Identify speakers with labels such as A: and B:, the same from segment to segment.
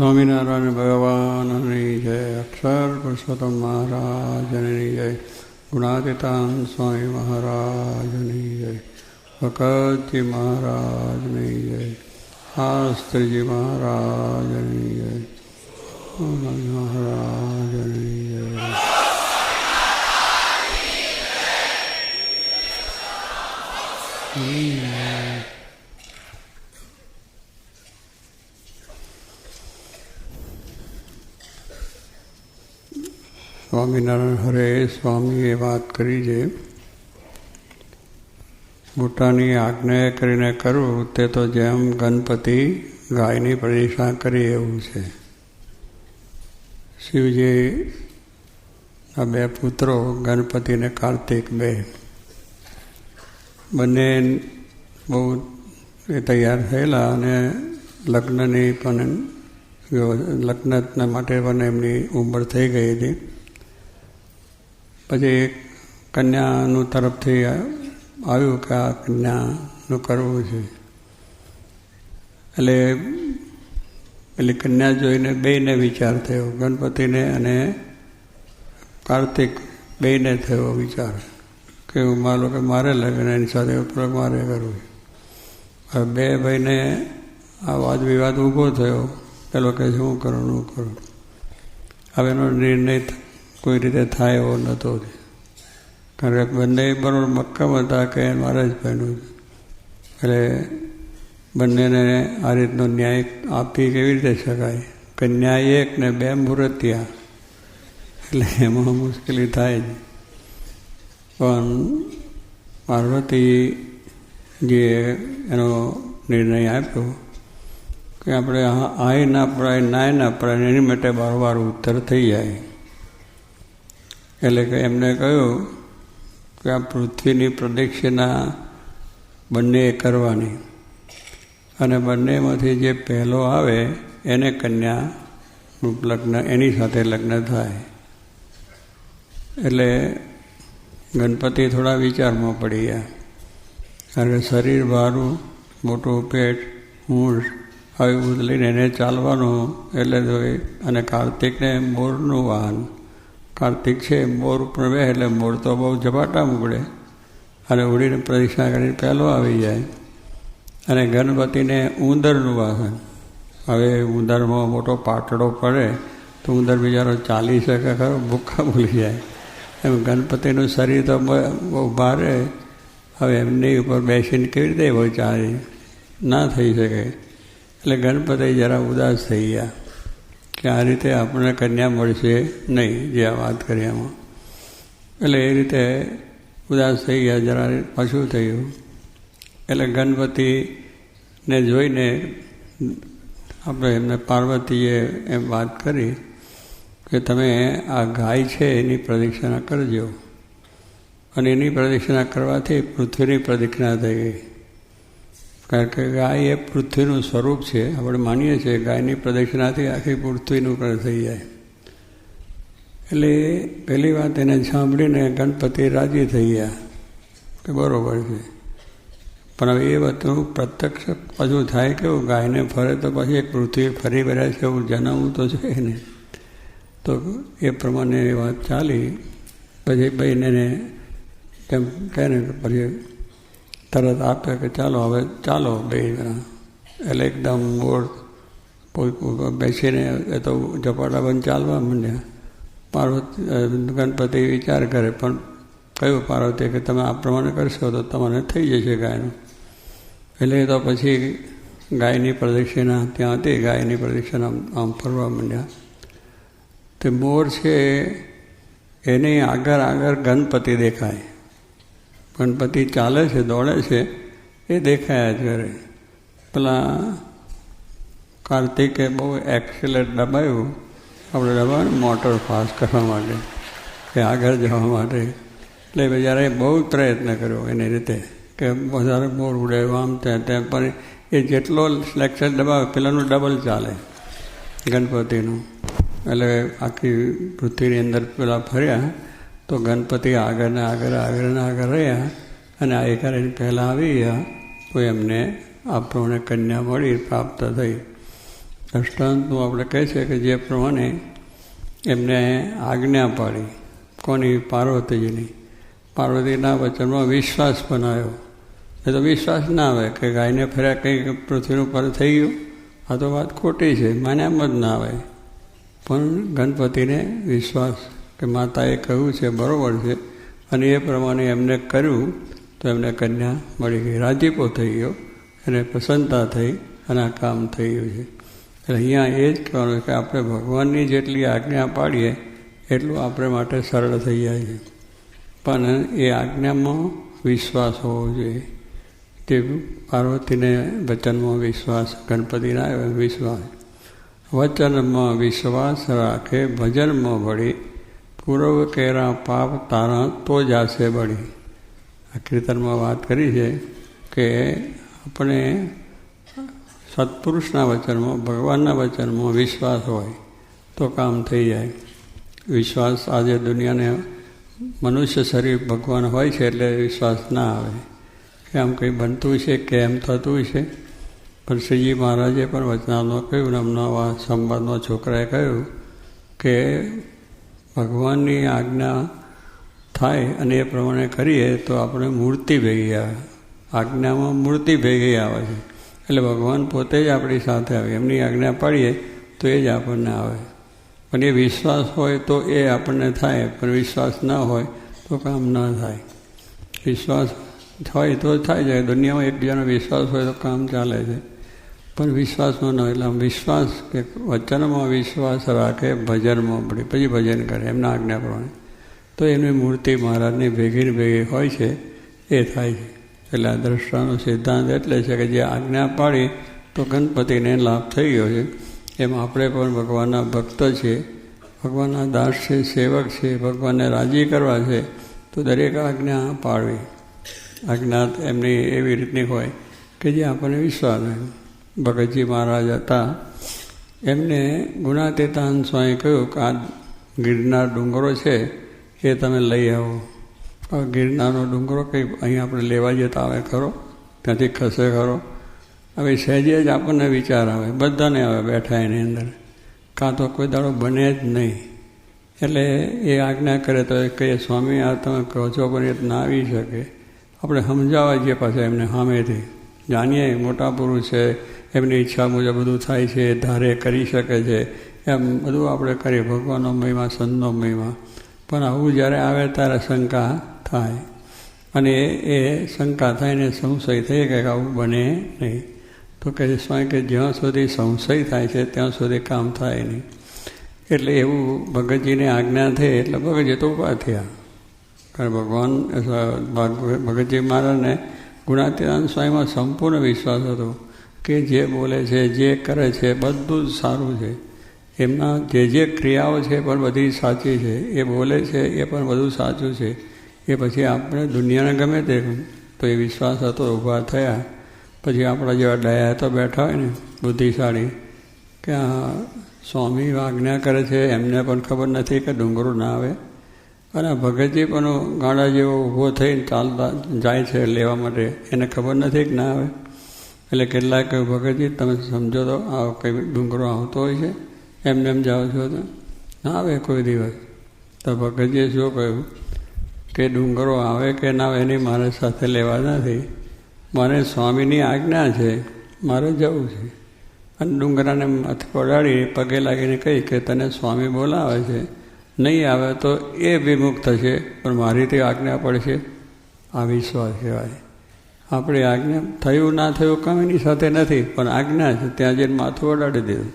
A: સ્વામિનારાયણ ભગવાનની જય અક્ષર પુરુષોત્તમ મહારાજની જય ગુણાતીતાન સ્વામી મહારાજની જય ભગતજી મહારાજની જય શાસ્ત્રીજી મહારાજની જય મહારાજની સ્વામિનારાયણ હરે સ્વામીએ વાત કરી છે મોટાની આજ્ઞા કરીને કરવું તે તો જેમ ગણપતિ ગાયની પ્રદિક્ષા કરી એવું છે. શિવજી આ બે પુત્રો ગણપતિ અને કાર્તિક બે. બંને બહુ એ તૈયાર થયેલા અને લગ્નની પણ લગ્ન માટે પણ એમની ઉંમર થઈ ગઈ હતી. પછી કન્યાનું તરફથી આવ્યું કે આ કન્યાનું કરવું છે. એટલે પેલી કન્યા જોઈને બેને વિચાર થયો, ગણપતિને અને કાર્તિક બેને થયો વિચાર કે હું માનો કે મારે લગ્ન એની સાથે મારે કરવું હવે બે ભાઈને આ વાદ વિવાદ ઊભો થયો, પેલો કહે શું કરું, હું કરું. હવે એનો નિર્ણય કોઈ રીતે થાય એવો નહોતો કારણ કે બંને બરોબર મક્કમ હતા કે બન્યું એટલે બંનેને આ રીતનો ન્યાય આપી કેવી રીતે શકાય? કે ન્યાય એક ને બે મૂર્તિયા. એટલે એમાં મુશ્કેલી થાય જ. પણ પાર્વતી જે એનો નિર્ણય આપ્યો કે આપણે આય ના પડાય નાય ના પડાય એની માટે વારવાર ઉત્તર થઈ જાય. એટલે કે એમને કહ્યું કે આ પૃથ્વીની પ્રદક્ષિણા બંને કરવાની. અને બંનેમાંથી જે પહેલો આવે, એને કન્યા લગ્ન, એની સાથે લગ્ન થાય. એટલે ગણપતિ થોડા વિચારમાં પડી ગયા કારણ કે શરીર, ભારું, મોટું પેટ ઊંટ આવી બધું લઈને એને ચાલવાનું, એટલે જોઈ અને કાર્તિકને મોરનું વાહન કાર્તિક છે, મોર ઉપર બે એટલે મોર તો બહુ ઝપાટા ઉગડે અને ઉડીને પ્રદક્ષિણા કરીને પહેલો આવી જાય. અને ગણપતિને ઉંદરનું વાસણ હવે ઉંદરમાં મોટો પાટડો પડે, તો ઉંદર બિચારો ચાલી શકે ખરો, ભૂખા ભૂલી જાય. એમ ગણપતિનું શરીર તો બહુ ભારે. હવે એમની ઉપર બેસીને કેવી રીતે હોય ચાલી? ના થઈ શકે. એટલે ગણપતિ જરા ઉદાસ થઈ ગયા. કે આ રીતે આપણને કન્યા મળશે નહીં, જે આ વાત કરી એમાં એટલે એ રીતે ઉદાસ થઈ ગયા, જરા પાછું થયું એટલે ગણપતિને જોઈને આપણે એમને પાર્વતીએ એમ વાત કરી કે તમે આ ગાય છે, એની પ્રદક્ષિણા કરજો. અને એની પ્રદક્ષિણા કરવાથી પૃથ્વીની પ્રદક્ષિણા થઈ ગઈ. કારણ કે ગાય એ પૃથ્વીનું સ્વરૂપ છે. આપણે માનીએ છીએ ગાયની પ્રદક્ષિણાથી આખી પૃથ્વીનું પણ થઈ જાય. એટલે પહેલી વાત એને સાંભળીને ગણપતિ રાજી થઈ ગયા કે બરાબર છે. પણ હવે એ વાતનું પ્રત્યક્ષ પાછું થાય કેવું? ગાયને ફરે તો પછી એક પૃથ્વી ફરી વળ્યા છે એવું જણાવવું તો છે ને. તો એ પ્રમાણે વાત ચાલી. પછી ભાઈને તેમ કહે ને, પછી તરત આપે કે ચાલો હવે ચાલો બે, એટલે એકદમ મૂળ બેસીને એ તો ઝપાટા બંધ ચાલવા માંડ્યા. પાર્વતી ગણપતિ વિચાર કરે, પણ કહ્યું પાર્વતી કે તમે આ પ્રમાણે કરશો તો તમારે થઈ જશે ગાયનું. એટલે તો પછી ગાયની પ્રદક્ષિણા, ત્યાં હતી ગાયની પ્રદક્ષિણા આમ ફરવા માંડ્યા. તે મોર છે, એની આગળ આગળ ગણપતિ દેખાય. ગણપતિ ચાલે છે, દોડે છે, એ દેખાયા જ કરે. પેલા કાર્તિકે બહુ એક્સિલેટ દબાયું આપણે દબાવ્યું મોટર ફાસ્ટ કરવા માટે, કે આગળ જવા માટે. એટલે બજારે બહુ પ્રયત્ન કર્યો એની રીતે, કે વધારે બોર ઉડે, આમ ત્યાં ત્યાં. પણ એ જેટલો સિલેક્શન દબાવે, પેલાનું ડબલ ચાલે ગણપતિનું. એટલે આખી પૃથ્વીની અંદર પેલા ફર્યા. તો ગણપતિ આગળ ને આગળ આગળ ને આગળ રહ્યા અને આ કરીને પહેલાં આવી ગયા, તો એમને આ પ્રમાણે કન્યા મળી, પ્રાપ્ત થઈ. દ્રષ્ટાંતનું આપણે કહે છે કે જે પ્રમાણે એમને આજ્ઞા પાડી. કોની? પાર્વતીજીની. પાર્વતીના વચનમાં વિશ્વાસ બનાવ્યો. એ તો વિશ્વાસ ના આવે કે ગાયને ફર્યા કંઈ પૃથ્વીનું પર થઈ ગયું. આ તો વાત ખોટી છે, મને એમ જ ના આવે. પણ ગણપતિને વિશ્વાસ કે માતાએ કહ્યું છે, બરાબર છે. અને એ પ્રમાણે એમને કર્યું, તો એમને કન્યા મળી ગઈ. રાજીપો થઈ ગયો. એને પ્રસન્નતા થઈ અને આ કામ થઈ ગયું છે. એટલે અહીંયા એ જ કહેવાનું કે આપણે ભગવાનની જેટલી આજ્ઞા પાડીએ, એટલું આપણે માટે સરળ થઈ જાય છે. પણ એ આજ્ઞામાં વિશ્વાસ હોવો જોઈએ. તે પાર્વતીને વચનમાં વિશ્વાસ, ગણપતિના વિશ્વાસ. વચનમાં વિશ્વાસ રાખે, ભજનમાં ભળી પૂર્વ કેરા પાપ તારા તો જાશે બળી. આ કીર્તનમાં વાત કરી છે કે આપણે સત્પુરુષના વચનમાં, ભગવાનના વચનમાં વિશ્વાસ હોય તો કામ થઈ જાય. વિશ્વાસ આજે દુનિયાને મનુષ્ય શરીર ભગવાન હોય છે એટલે વિશ્વાસ ના આવે. કે આમ કંઈ બનતું છે કે એમ થતું છે? પણ શ્રીજી મહારાજે પણ વચનામાં કહ્યું આ સંવાદનો છોકરાએ કહ્યું કે ભગવાનની આજ્ઞા થાય અને એ પ્રમાણે કરીએ તો આપણે મૂર્તિ ભેગી આવે. આજ્ઞામાં મૂર્તિ ભેગી આવે છે. એટલે ભગવાન પોતે જ આપણી સાથે આવે. એમની આજ્ઞા પાડીએ તો એ જ આપણને આવે. પણ એ વિશ્વાસ હોય તો એ આપણને થાય. પણ વિશ્વાસ ના હોય તો કામ ન થાય. વિશ્વાસ હોય તો થાય જાય દુનિયામાં એકબીજાનો વિશ્વાસ હોય તો કામ ચાલે છે. પણ વિશ્વાસમાં ન એટલે વિશ્વાસ કે વચનમાં વિશ્વાસ રાખે, ભજનમાં પડે પછી ભજન કરે, એમના આજ્ઞા પ્રમાણે. તો એમની મૂર્તિ મહારાજની ભેગી ભેગી હોય છે, એ થાય છે. એટલે આ દ્રષ્ટાનો સિદ્ધાંત એટલે છે કે જે આજ્ઞા પાડી, તો ગણપતિને લાભ થઈ ગયો છે. એમ આપણે પણ ભગવાનના ભક્ત છીએ. ભગવાનના દાસ છે, સેવક છે, ભગવાનને રાજી કરવા છે, તો દરેક આજ્ઞા પાડવી. આજ્ઞા એમની એવી રીતની હોય કે જે આપણને વિશ્વાસ હોય. ભગતજી મહારાજ હતા. એમને ગુણાતીતાન સ્વામી કહ્યું કે આ ગિરનાર ડુંગરો છે, એ તમે લઈ આવો. ગિરનારનો ડુંગરો કંઈ અહીં આપણે લેવા જતા આવે ખરો? ત્યાંથી ખસે ખરો? હવે સહેજે જ આપણને વિચાર આવે. બધાને આવે બેઠા એની અંદર. કાં તો કોઈ દાડો બને જ નહીં. એટલે એ આજ્ઞા કરે તો કહીએ સ્વામી, આ તમે કહો છો પણ એ ના આવી શકે. આપણે સમજાવવા જઈએ પાછા એમને સામેથી. જાણીએ, મોટા પુરુષ છે એમની ઈચ્છા મુજબ બધું થાય છે, ધારે કરી શકે છે. એમ બધું આપણે કરીએ, ભગવાનનો મહિમા, સંતનો મહિમા. પણ આવું જ્યારે આવે ત્યારે શંકા થાય. અને એ શંકા થાય ને સંશય થઈ કે આવું બને નહીં. તો કહે સ્વામી, કે જ્યાં સુધી સંશય થાય છે, ત્યાં સુધી કામ થાય નહીં. એટલે એવું ભગતજીને આજ્ઞા થઈ, એટલે ભગતજી તો ઊભા થયા. કારણ ભગવાન ભગતજી મહારાજને ગુણાતીતાન સ્વામીમાં સંપૂર્ણ વિશ્વાસ હતો. કે જે બોલે છે, જે કરે છે, બધું જ સારું છે. એમના જે જે ક્રિયાઓ છે પણ બધી સાચી છે. એ બોલે છે એ પણ બધું સાચું છે. એ પછી આપણે દુનિયાને ગમે તે તો એ વિશ્વાસ હતો, ઊભા થયા. પછી આપણા જેવા ડાયા તો બેઠા હોય ને, બુદ્ધિશાળી, કે આ સ્વામી આજ્ઞા કરે છે, એમને પણ ખબર નથી કે ડુંગરો ના આવે. અને ભગતજી પણ ગાડા જેવો ઊભો થઈને ચાલતા જાય છે લેવા માટે. એને ખબર નથી કે ના આવે. એટલે કેટલાક કહ્યું ભગતજી તમે સમજો તો, આ કંઈ ડુંગરો આવતો હોય છે, એમને એમ જાઓ છો તો, ના આવે કોઈ દિવસ. તો ભગતજીએ શું કહ્યું? કે ડુંગરો આવે કે ના આવે એની મારે સાથે લેવા નથી. મારે સ્વામીની આજ્ઞા છે, મારે જવું છે. અને ડુંગરાને માથે પડાડી પગે લાગીને કહી કે તને સ્વામી બોલાવે છે. નહીં આવે તો એ વિમુખ થશે, પણ મારી તે આજ્ઞા પડશે. આ વિશ્વાસ કહેવાય. આપણે આજ્ઞા થયું ના થયું કામ એની સાથે નથી, પણ આજ્ઞા છે, ત્યાં જઈને માથું અડાડી દીધું.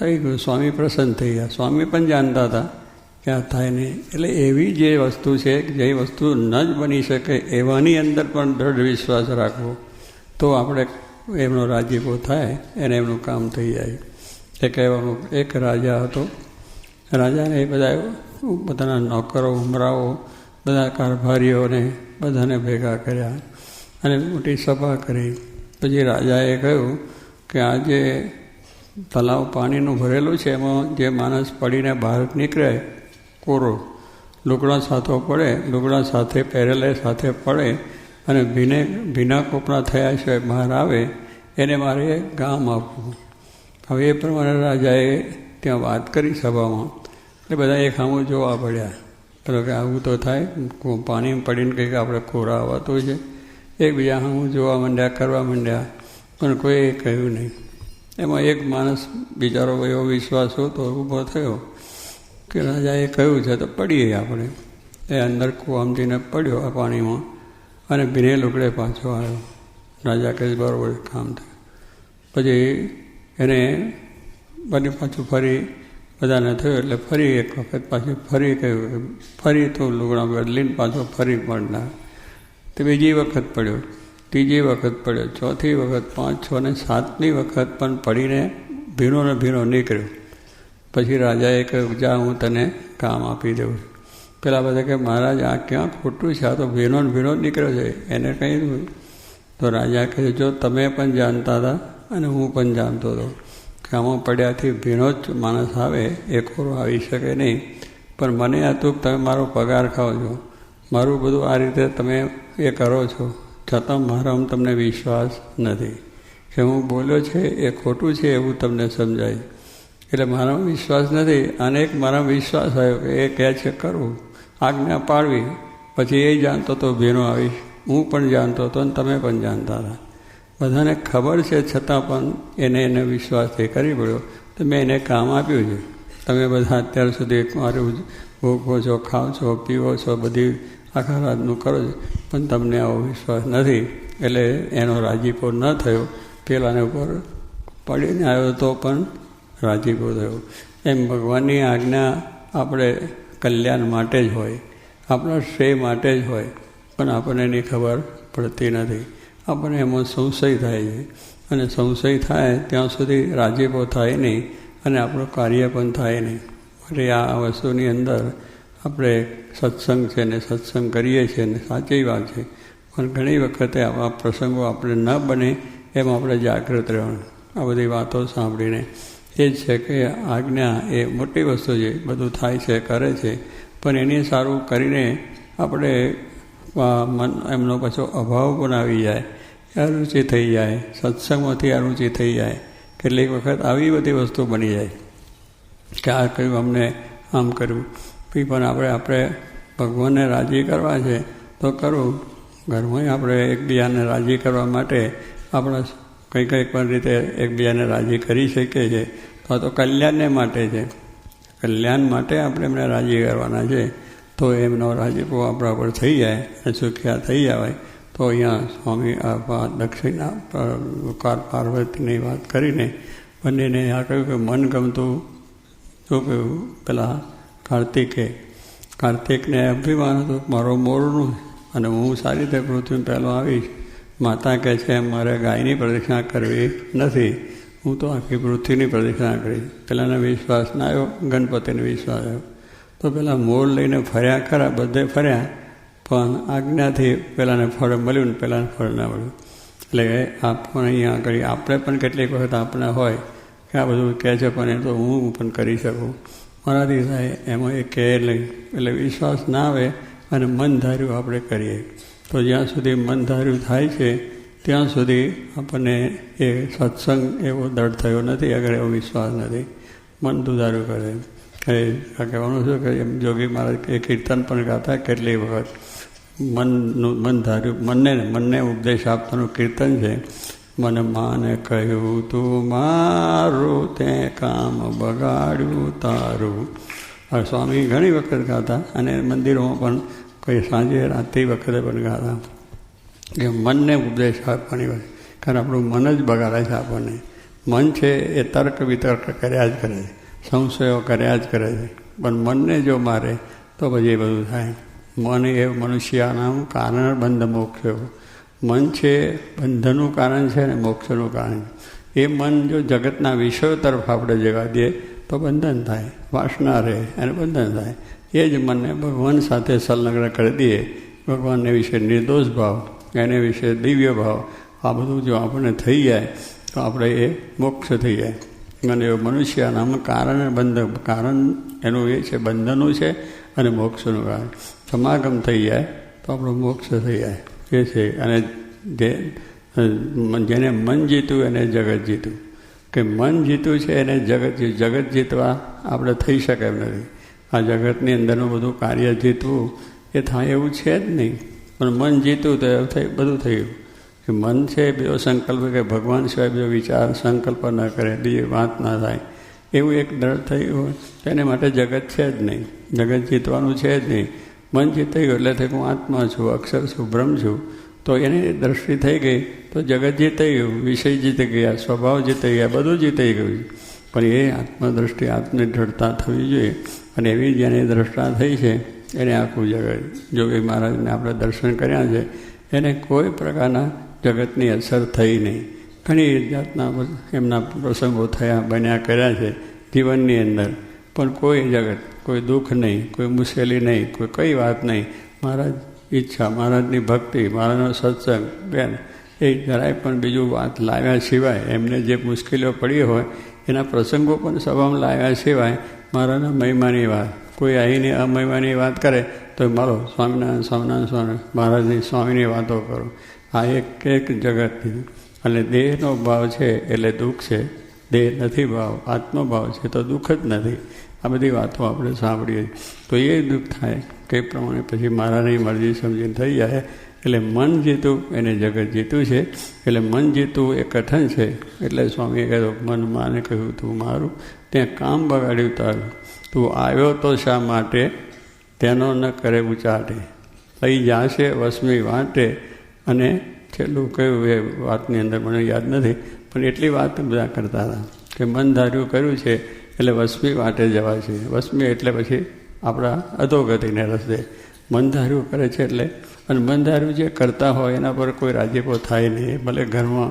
A: થઈ ગયું, સ્વામી પ્રસન્ન થઈ ગયા. સ્વામી પણ જાણતા હતા કે આ થાય નહીં. એટલે એવી જે વસ્તુ છે જે વસ્તુ ન જ બની શકે, એવાની અંદર પણ દૃઢ વિશ્વાસ રાખવો, તો આપણે એમનો રાજીપો થાય એને એમનું કામ થઈ જાય. એ કહેવાનું એક રાજા હતો. રાજાને એ બધા પોતાના નોકરો, ઉમરાઓ, બધા કારભારીઓને બધાને ભેગા કર્યા. અને મોટી સભા કરી. પછી રાજાએ કહ્યું કે આજે તલાવ પાણીનું ભરેલું છે, એમાં જે માણસ પડીને બહાર નીકળે કોરો, લુગડા સાથો પડે, લુગડા સાથે પહેરેલે સાથે પડે અને ભીને, ભીના કોપડા થયા છે બહાર આવે, એને મારે ગામ આપવું. હવે એ પ્રમાણે રાજાએ ત્યાં વાત કરી સભામાં. એટલે બધા એક સામું જોવા પડ્યા. પેલો કે આવું તો થાય પાણી પડીને કંઈક આપણે કોરા આવતું છે. એકબીજા હું જોવા માંડ્યા, કરવા માંડ્યા, પણ કોઈએ કહ્યું નહીં. એમાં એક માણસ બિચારો એવો વિશ્વાસ હતો, ઊભો થયો કે રાજાએ કહ્યું છે તો પડીએ આપણે. એ અંદર કુવામથીને પડ્યો આ પાણીમાં અને ભીને લુકડે પાછો આવ્યો. રાજા કહે, બરાબર, કામ થયું. પછી એને બધી પાછું ફરી બધાને થયું, એટલે ફરી એક વખત પાછું ફરી કહ્યું, ફરી તો લુગડા બદલીને પાછો ફરી પડનાર. તે બીજી વખત પડ્યો. ત્રીજી વખત પડ્યો. ચોથી વખત પાંચ, છ ને સાતમી વખત પણ પડીને ભીનો ને ભીનો નીકળ્યો. પછી રાજાએ કહ્યું, જા, હું તને કામ આપી દઉં. પેલા બધા કે, મહારાજ, આ ક્યાં ખોટું છે? આ તો ભીનો ને ભીનો નીકળ્યો છે. એને કહ્યું તો રાજા કહે, જો તમે પણ જાણતા હતા અને હું પણ જાણતો હતો કે આમાં પડ્યાથી ભીનો જ માણસ આવે, એ ખોરો આવી શકે નહીં. પણ મને હતું તમે મારો પગાર ખાઓ છો મારું બધું આ રીતે તમે એ કરો છો. છતાં મારામાં તમને વિશ્વાસ નથી. કે હું બોલ્યો છે એ ખોટું છે એવું તમને સમજાય. એટલે મારામાં વિશ્વાસ નથી. અને એક મારા વિશ્વાસ આવ્યો કે એ કહે છે કરવું આજ્ઞા પાડવી પછી એ જાણતો તો ભીનો આવીશ. હું પણ જાણતો હતો અને તમે પણ જાણતા હતા. બધાને ખબર છે, છતાં પણ એને એને વિશ્વાસથી કરી પડ્યો. તો મેં એને કામ આપ્યું છે. તમે બધા અત્યાર સુધી મારું ભોગવો છો ખાઓ છો, પીવો છો, બધી આખા રાતનું કરો છો. પણ તમને આવો વિશ્વાસ નથી. એટલે એનો રાજીપો ન થયો. પેલાને ઉપર પડીને આવ્યો તો પણ રાજીપો થયો. એમ ભગવાનની આજ્ઞા આપણે કલ્યાણ માટે જ હોય. આપણા શ્રેય માટે જ હોય. પણ આપણને એની ખબર પડતી નથી. આપણને એમાં સંશય થાય છે. અને સંશય થાય ત્યાં સુધી રાજીપો થાય નહીં. અને આપણું કાર્ય પણ થાય નહીં. માટે આ વસ્તુની અંદર આપણે સત્સંગ છે ને સત્સંગ કરીએ છીએ ને સાચી વાત છે. પણ ઘણી વખતે આવા પ્રસંગો આપણે ન બને એમ આપણે જાગૃત રહેવાનું. આ બધી વાતો સાંભળીને. એ જ છે કે આજ્ઞા એ મોટી વસ્તુ છે, બધું થાય છે, કરે છે. પણ એને સારું કરીને આપણે મન એમનો પાછો અભાવ પણ આવી જાય. અરુચિ થઈ જાય. સત્સંગમાંથી અરુચિ થઈ જાય. કેટલીક વખત આવી બધી વસ્તુ બની જાય. કે આ કહ્યું અમને આમ કર્યું. પછી પણ આપણે આપણે ભગવાનને રાજી કરવા છે, તો કરવું ઘરમાં આપણે એકબીજાને રાજી કરવા માટે આપણે કંઈ કંઈ પણ રીતે એકબીજાને રાજી કરી શકીએ છીએ. તો તો કલ્યાણને માટે છે. કલ્યાણ માટે આપણે એમને રાજી કરવાના છે. તો એમનો રાજીપો આપણા પર થઈ જાય અને સુખ્યા થઈ જાય તો અહીંયા સ્વામી દક્ષિણા કાર પાર્વતીની વાત કરીને બંનેને આ કહ્યું કે મન ગમતું શું કહ્યું? પેલા કાર્તિકે. કાર્તિકને અભિમાન હતું મારો મોરનું અને હું સારી રીતે પૃથ્વી પહેલો આવીશ. માતા કહે છે, મારે ગાયની પ્રદક્ષિણા કરવી નથી. હું તો આખી પૃથ્વીની પ્રદક્ષિણા કરીશ. પેલાને વિશ્વાસ ના આવ્યો, ગણપતિને વિશ્વાસ આવ્યો. તો પહેલાં મોર લઈને ફર્યા ખરા, બધે ફર્યા, પણ આજ્ઞાથી પહેલાંને ફળ મળ્યું ને પહેલાંને ફળ ના મળ્યું. એટલે આપણે અહીંયા આગળ, આપણે પણ કેટલીક વખત આપણે હોય કે આ બધું કહે છે, પણ એ તો હું પણ કરી શકું. મારાથી થાય, એમાં એ કહે નહીં એટલે વિશ્વાસ ના આવે અને મન ધાર્યું આપણે કરીએ. તો જ્યાં સુધી મન ધાર્યું થાય છે, ત્યાં સુધી આપણને એ સત્સંગ એવો દળ થયો નથી, અગર એવો વિશ્વાસ નથી. મન દુધારું કરે. એ કહેવાનું શું કે, એમ જોગી મહારાજ એ કીર્તન પણ ગાતા કેટલી વખત. મનનું, મન ધાર્યું, મનને મનને ઉપદેશ આપવાનું કીર્તન છે. મને માને કહ્યું, તું મારું તે કામ બગાડ્યું તારું. હવે સ્વામી ઘણી વખત ગાતા અને મંદિરોમાં પણ કોઈ સાંજે રાત્રિ વખતે પણ ગાતા. કે મનને ઉપદેશ આપવાની વાત. કારણ આપણું મન જ બગાડે છે આપણને. મન છે એ તર્ક વિતર્ક કર્યા જ કરે છે. સંશયો કર્યા જ કરે છે. પણ મનને જો મારે, તો પછી એ બધું થાય. મન એ મનુષ્યના કારણ બંધ મોક્ષ મન છે બંધનનું કારણ છે અને મોક્ષનું કારણ એ મન જો જગતના વિષયો તરફ આપણે જવા દઈએ તો બંધન થાય, વાસના રહે અને બંધન થાય. એ જ મનને ભગવાન સાથે સંલગ્ન કરી દઈએ ભગવાનને વિશે નિર્દોષ ભાવ, એને વિશે દિવ્ય ભાવ. આ બધું જો આપણને થઈ જાય, તો આપણે એ મોક્ષ થઈ જાય. અને મનુષ્યનામ કારણ બંધ, કારણ એનું એ છે બંધનનું છે અને મોક્ષનું કારણ. સમાગમ થઈ જાય, તો આપણો મોક્ષ થઈ જાય. એ છે અને જે જેને મન જીતું એને જગત જીતું. કે મન જીતું છે એને જગત જગત જીતવા આપણે થઈ શકે એમ નથી. આ જગતની અંદરનું બધું કાર્ય જીતવું એ થાય એવું છે જ નહીં. પણ મન જીતું તો થઈ, બધું થયું કે મન છે બીજો સંકલ્પ કે ભગવાન સિવાય બીજો વિચાર, સંકલ્પ ન કરે, બીજી વાત ના થાય. એવું એક દળ થયું તેને માટે જગત છે જ નહીં. જગત જીતવાનું છે જ નહીં. મન જીતાઈ ગયું, એટલે થઈ હું આત્મા છું, અક્ષર છું, બ્રહ્મ છું. તો એની દ્રષ્ટિ થઈ ગઈ, તો જગત જીતાઈ ગયું, વિષય જીતી ગયા, સ્વભાવ જીતાઈ ગયા, બધું જીતાઈ ગયું. પણ એ આત્મદ્રષ્ટિ આત્મની દ્રઢતા થવી જોઈએ. અને એવી જેની દ્રષ્ટા થઈ છે, એને આખું જગત જોગી મહારાજને આપણે દર્શન કર્યા છે, એને કોઈ પ્રકારના જગતની અસર થઈ નહીં. ઘણી જાતના એમના પ્રસંગો થયા, બન્યા કર્યા છે, જીવનની અંદર. પણ કોઈ જગત કોઈ દુઃખ નહીં, કોઈ મુશ્કેલી નહીં, કોઈ કઈ વાત નહીં. મહારાજ, ઈચ્છા, મહારાજની ભક્તિ, મહારાજનો સત્સંગ, બેન, એ જરાય પણ બીજું વાત લાવ્યા સિવાય, એમને જે મુશ્કેલીઓ પડી હોય, એના પ્રસંગો પણ સભામાં લાવ્યા સિવાય મારાના મહિમાની વાત. કોઈ આવીને અમહિમાની વાત કરે, તો મારો સ્વામિનારાયણ સ્વામિનારાયણ સ્વામી મહારાજની સ્વામીની વાતો કરો. આ એક એક જગતની અને દેહનો ભાવ છે, એટલે દુઃખ છે. દેહ નથી ભાવ, આત્મભાવ છે, તો દુઃખ જ નથી. આ બધી વાતો આપણે સાંભળીએ. તો એ દુઃખ થાય કઈ પ્રમાણે પછી મારાની મરજી સમજીને થઈ જાય. એટલે મન જીતું, એને જગત જીતું છે. એટલે મન જીતું એ કથન છે. એટલે સ્વામીએ કહ્યું મન માને કહ્યું તું મારું, ત્યાં કામ બગાડ્યું તારું. તું આવ્યો તો શા માટે? તેનો ન કરે ઉચાટે. લઈ જાશે વસમી વાંટે. અને છેલ્લું કહ્યું એ વાતની અંદર મને યાદ નથી, પણ એટલી વાત બધા કરતા હતા કે મન ધાર્યું કર્યું છે. એટલે વસ્મી માટે જવા છે. વસ્મી એટલે પછી આપણા અધોગતિને રસ્તે મન ધાર્યું કરે છે એટલે અને મન જે કરતા હોય એના પર કોઈ રાજીપો થાય નહીં. ભલે ઘરમાં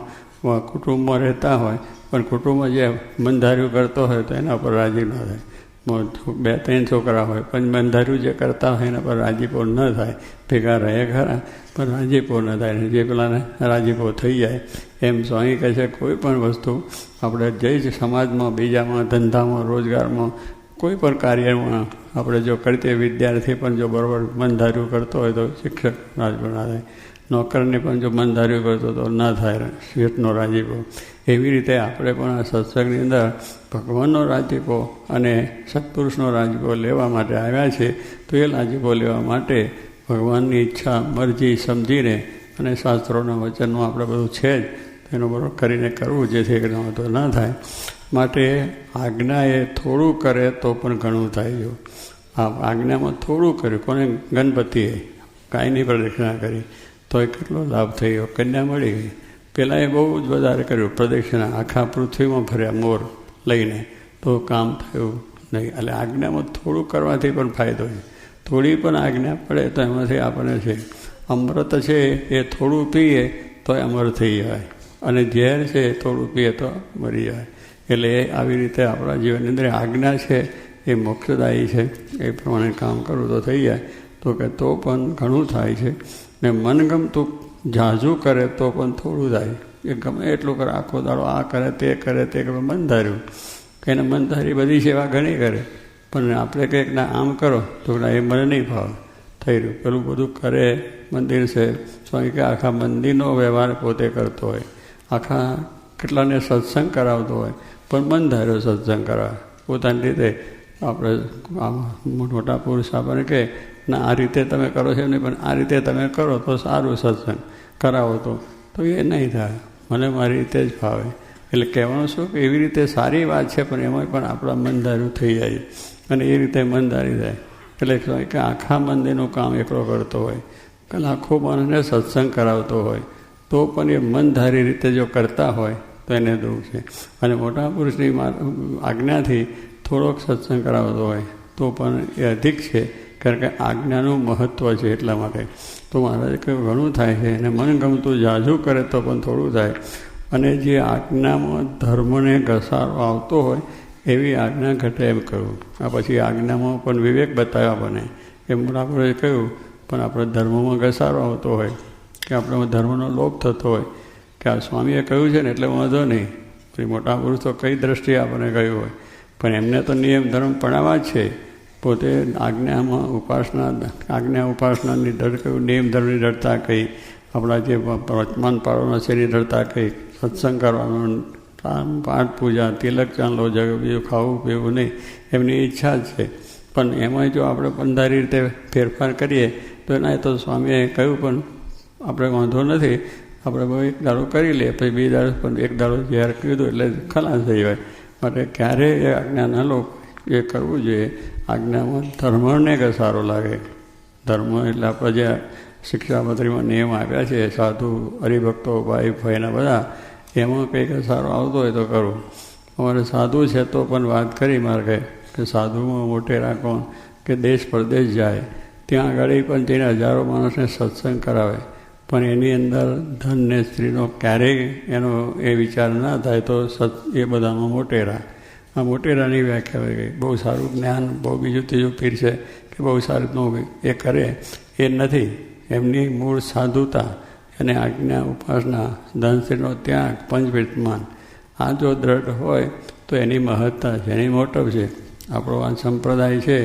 A: કુટુંબમાં રહેતા હોય, પણ કુટુંબમાં જે મન કરતો હોય તો એના પર રાજી ન થાય. બે ત્રણ છોકરા હોય, પણ બંધારું જે કરતા હોય એના પર રાજીપો ન થાય. ભેગા રહે ખરા, પણ રાજીપો ન થાય. જે પેલાને રાજીપો થઈ જાય, એમ સ્વામી કહે છે, કોઈ પણ વસ્તુ આપણે જઈ સમાજમાં, બીજામાં, ધંધામાં, રોજગારમાં, કોઈ પણ કાર્યમાં આપણે જો કરતી વિદ્યાર્થી પણ જો બરાબર બંધાર્યું કરતો હોય તો શિક્ષક રાજપો ના થાય નોકરને પણ જો મનધાર્યું કરતો તો ના થાય, શેઠનો રાજીપો એવી રીતે આપણે પણ આ સત્સંગની અંદર ભગવાનનો રાજીપો અને સત્પુરુષનો રાજીપો લેવા માટે આવ્યા છે, તો એ રાજીપો લેવા માટે ભગવાનની ઈચ્છા, મરજી સમજીને અને શાસ્ત્રોના વચનનું આપણે બધું છે જ, તેનો બરોબર કરીને કરવું જેથી કરીને તો ના થાય. માટે આજ્ઞા એ થોડું કરે તો પણ ઘણું થાય જો. આ આજ્ઞામાં થોડું કર્યું, કોને? ગણપતિએ. કાંઈ નહીં પ્રદક્ષિણા કરી. તો એ કેટલો લાભ થયો? કન્યા મળી ગઈ. પહેલાં એ બહુ જ વધારે કર્યું. પ્રદક્ષિણા આખા પૃથ્વીમાં ફર્યા મોર લઈને. તો કામ થયું નહીં. એટલે આજ્ઞામાં થોડું કરવાથી પણ ફાયદો છે. થોડી પણ આજ્ઞા પડે તો એમાંથી આપણને છે, અમૃત છે એ થોડું પીએ તો અમર થઈ જાય. અને ઝેર છે થોડું પીએ તો મરી જાય. એટલે આવી રીતે આપણા જીવનની અંદર આજ્ઞા છે, એ મોક્ષદાયી છે. એ પ્રમાણે કામ કરવું તો થઈ જાય. તો કે તો પણ ઘણું થાય છે. ને મનગમતું ઝાઝું કરે તો પણ થોડું થાય. એ ગમે એટલું કરે, આખો દાડો આ કરે, તે કરે તે કરે મન ધાર્યું. કે એને મન ધારી બધી સેવા ઘણી કરે. પણ આપણે કંઈક ના આમ કરો તો એ મને નહીં ભાવે થઈ રહ્યું પેલું બધું કરે મંદિર છે. સ્વામી કે આખા મંદિરનો વ્યવહાર પોતે કરતો હોય. આખા કેટલાને સત્સંગ કરાવતો હોય. પણ મન ધાર્યો સત્સંગ કરાવે. પોતાની રીતે આપણે મોટા પુરુષ આપણને કહે, ના, આ રીતે તમે કરો છો નહીં, પણ આ રીતે તમે કરો તો સારું સત્સંગ કરાવો તો. તો એ નહીં થાય. મને મારી રીતે જ ફાવે. એટલે કહેવાનું શું કે એવી રીતે સારી વાત છે, પણ એમાં પણ આપણા મનધાર્યું થઈ જાય. અને એ રીતે મનધારી થાય એટલે કે આખા મંદિરનું કામ એકલો કરતો હોય, કે લાખો માણસને સત્સંગ કરાવતો હોય, તો પણ એ મનધારી રીતે જો કરતા હોય, તો એને દુઃખ છે. અને મોટા પુરુષની આજ્ઞાથી થોડોક સત્સંગ કરાવતો હોય, તો પણ એ અધિક છે. કારણ કે આજ્ઞાનું મહત્ત્વ છે એટલા માટે. તો મહારાજે કહ્યું ઘણું થાય છે અને મન ગમતું જાજુ કરે તો પણ થોડું થાય. અને જે આજ્ઞામાં ધર્મને ઘસારો આવતો હોય, એવી આજ્ઞા ઘટે એમ કહ્યું. આ પછી આજ્ઞામાં પણ વિવેક બતાવ્યા બને. એમ આપણે કહ્યું, પણ આપણે ધર્મમાં ઘસારો આવતો હોય, કે આપણે ધર્મનો લોપ થતો હોય, કે આ સ્વામીએ કહ્યું છે ને, એટલે વાંધો નહીં. પછી મોટા પુરુષ કઈ દ્રષ્ટિએ આપણને કહ્યું હોય? પણ એમને તો નિયમ ધર્મ પડાવવા છે. પોતે આજ્ઞામાં ઉપાસના, આજ્ઞા ઉપાસનાની ડર નિયમ ધર્મની ડરતા કહી આપણા જે વર્તમાન પાડવાના છે એની ડરતા કહી સત્સંગ કરવાનો પાઠ પૂજા, તિલક, ચાંદલો જગ, બીજું ખાવું, પીવું નહીં, એમની ઈચ્છા છે. પણ એમાં જો આપણે પંધારી રીતે ફેરફાર કરીએ, તો એના તો સ્વામીએ કહ્યું પણ આપણે વાંધો નથી, આપણે એક દાડો કરી લઈએ, પછી બે દાડો પણ એક દાડો ઝેર કીધું એટલે ખલાસ થઈ જાય. માટે ક્યારેય એ આજ્ઞા ન લો એ કરવું જોઈએ? આજ્ઞામાં ધર્મને કે સારો લાગે? ધર્મ એટલે આપણે જે શિક્ષાપત્રીમાં નિયમ આપ્યા છે, સાધુ, હરિભક્તો, ભાઈ, ભાઈના બધા, એમાં કંઈક સારો આવતો હોય તો કરું. અમારે સાધુ છે તો પણ વાત કરી મારે કે સાધુમાં મોટેરા કોણ કે દેશ પરદેશ જાય. ત્યાં આગળ પણ જઈને હજારો માણસને સત્સંગ કરાવે. પણ એની અંદર ધન ને સ્ત્રીનો ક્યારેય એનો એ વિચાર ના થાય તો સત એ બધામાં મોટેરા. આ મોટેરાની વ્યાખ્યા હોય બહુ સારું જ્ઞાન, બહુ બીજું ત્રીજું પીર છે કે બહુ સારું એ કરે, એ નથી. એમની મૂળ સાધુતા અને આજ્ઞા ઉપાસના ધનશ્રીનો ત્યાગ પંચવિર્તમાન આ જો દ્રઢ હોય તો એની મહત્તા છે, એની મોટવ છે. આપણો આ સંપ્રદાય છે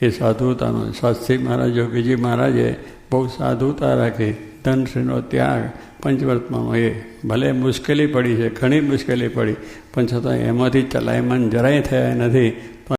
A: એ સાધુતાનો શાસ્ત્રી મહારાજ, યોગીજી મહારાજે બહુ સાધુતા રાખી ધનશ્રીનો ત્યાગ પંચવર્તમાનો એ. ભલે મુશ્કેલી પડી છે, ઘણી મુશ્કેલી પડી, પણ છતાં એમાંથી ચલાયમાન જરાય થયા નથી.